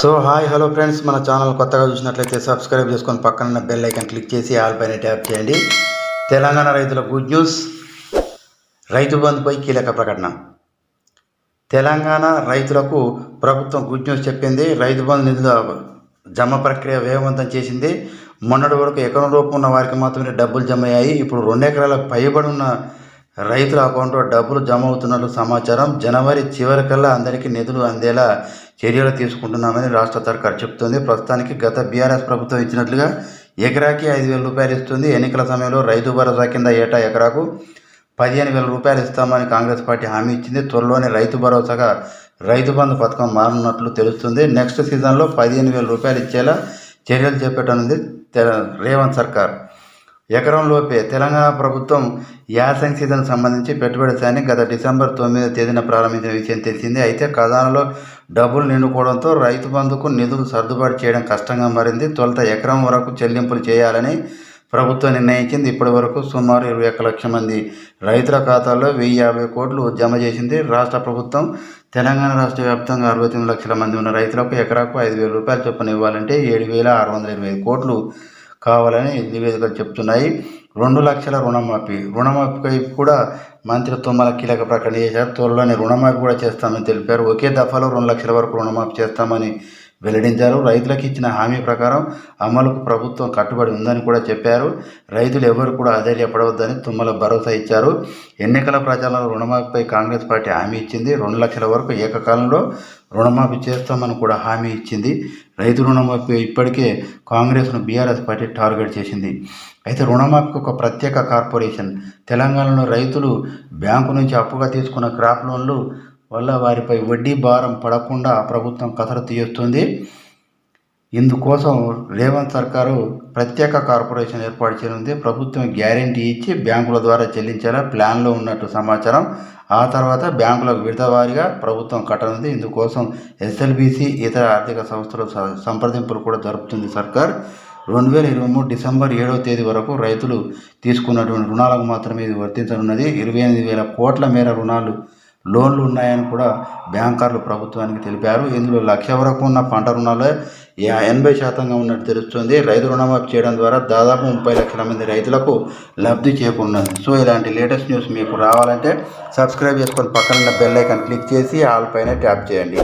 So hi hello friends మన channel కొత్తగా చూసినట్లయితే సబ్స్క్రైబ్ చేసుకొని పక్కన బెల్ ఐకన్ క్లిక్ చేసి ఆల్ పైన ట్యాప్ చేయండి. తెలంగాణ రైతుల గుడ్ న్యూస్ రైతు బంధుపై కీలక ప్రకటన. తెలంగాణ రైతులకు ప్రభుత్వం గుడ్ న్యూస్ చెప్పింది. రైతు బంధు నిధుల జమ ప్రక్రియ వేగవంతం చేసింది. మొన్నటి వరకు ఎకరం రూపం ఉన్న వారికి మాత్రమే డబ్బులు జమ అయ్యాయి. ఇప్పుడు రెండు ఎకరాల పైబడి ఉన్న రైతుల అకౌంట్లో డబ్బులు జమ అవుతున్నట్లు సమాచారం జనవరి చివరికల్లా అందరికీ నిధులు అందేలా చర్యలు తీసుకుంటున్నామని రాష్ట్ర సర్కార్ చెబుతోంది ప్రస్తుతానికి గత బీఆర్ఎస్ ప్రభుత్వం ఇచ్చినట్లుగా ఎకరాకి ఐదు వేల రూపాయలు ఇస్తుంది. ఎన్నికల సమయంలో రైతు భరోసా కింద ఏటా ఎకరాకు పదిహేను వేల రూపాయలు ఇస్తామని కాంగ్రెస్ పార్టీ హామీ ఇచ్చింది. త్వరలోనే రైతు భరోసాగా రైతు బంధు పథకం మారనున్నట్లు తెలుస్తుంది. నెక్స్ట్ సీజన్లో పదిహేను వేల రూపాయలు ఇచ్చేలా చర్యలు చేపట్టనుంది రేవంత్ సర్కార్. ఎకరంలోపే తెలంగాణ ప్రభుత్వం యాసంగ్ సీజన్ సంబంధించి పెట్టుబడి సాయాన్ని గత డిసెంబర్ తొమ్మిదో తేదీన ప్రారంభించిన విషయం తెలిసింది. అయితే ఖజానాలో డబ్బులు నిండుకోవడంతో రైతు బంధుకు నిధులు సర్దుబాటు చేయడం కష్టంగా మారింది. తొలుత ఎకరం వరకు చెల్లింపులు చేయాలని ప్రభుత్వం నిర్ణయించింది. ఇప్పటి వరకు సుమారు ఇరవై ఒక్క లక్షల మంది రైతుల ఖాతాల్లో వెయ్యి యాభై కోట్లు జమ చేసింది. రాష్ట్ర ప్రభుత్వం తెలంగాణ రాష్ట్ర వ్యాప్తంగా అరవై తొమ్మిది లక్షల మంది ఉన్న రైతులకు ఎకరాకు ఐదు వేల రూపాయలు చొప్పున ఇవ్వాలంటే ఏడు వేల ఆరు వందల ఇరవై ఐదు కోట్లు కావాలని నివేదికలు చెప్తున్నాయి. రెండు లక్షల రుణమాఫీ. రుణమాఫీపై కూడా మంత్రి తుమ్మల కీలక ప్రకటన చేశారు. త్వరలోనే రుణమాఫీ కూడా చేస్తామని తెలిపారు. ఒకే దఫాలో రెండు లక్షల వరకు రుణమాఫీ చేస్తామని వెల్లడించారు. రైతులకు ఇచ్చిన హామీ ప్రకారం అమలుకు ప్రభుత్వం కట్టుబడి ఉందని కూడా చెప్పారు. రైతులు ఎవరు కూడా అధైర్యపడవద్దని తుమ్మల భరోసా ఇచ్చారు. ఎన్నికల ప్రచారంలో రుణమాఫీపై కాంగ్రెస్ పార్టీ హామీ ఇచ్చింది. రెండు లక్షల వరకు ఏకకాలంలో రుణమాఫీ చేస్తామని కూడా హామీ ఇచ్చింది. రైతు రుణమాఫీ ఇప్పటికే కాంగ్రెస్ను బీఆర్ఎస్ పార్టీ టార్గెట్ చేసింది. అయితే రుణమాఫీకి ఒక ప్రత్యేక కార్పొరేషన్. తెలంగాణలో రైతులు బ్యాంకు నుంచి అప్పుగా తీసుకున్న క్రాప్ లోన్లు వల్ల వారిపై వడ్డీ భారం పడకుండా ప్రభుత్వం కసరత్తు చేస్తుంది ఇందుకోసం రేవంత్ సర్కారు ప్రత్యేక కార్పొరేషన్ ఏర్పాటు చేయనుంది. ప్రభుత్వం గ్యారంటీ ఇచ్చి బ్యాంకుల ద్వారా చెల్లించేలా ప్లాన్లో ఉన్నట్టు సమాచారం. ఆ తర్వాత బ్యాంకులకు విడతవారీగా ప్రభుత్వం కట్టనుంది. ఇందుకోసం ఎస్ఎల్బిసి ఇతర ఆర్థిక సంస్థల సంప్రదింపులు కూడా జరుపుతుంది సర్కార్. రెండు వేల ఇరవై మూడు డిసెంబర్ ఏడవ తేదీ వరకు రైతులు తీసుకున్నటువంటి రుణాలకు మాత్రమే ఇది వర్తించనున్నది. ఇరవై ఎనిమిది వేల కోట్ల మేర రుణాలు లోన్లు ఉన్నాయని కూడా బ్యాంకర్లు ప్రభుత్వానికి తెలిపారు. ఇందులో లక్ష వరకు ఉన్న పంట రుణాలే ఎనభై శాతంగా ఉన్నట్టు తెలుస్తుంది. రైతు రుణమాఫీ చేయడం ద్వారా దాదాపు ముప్పై లక్షల మంది రైతులకు లబ్ధి చేకున్నది సో ఇలాంటి లేటెస్ట్ న్యూస్ మీకు రావాలంటే సబ్స్క్రైబ్ చేసుకొని పక్కన బెల్ ఐకాన్ క్లిక్ చేసి ఆల్ పైన ట్యాప్ చేయండి.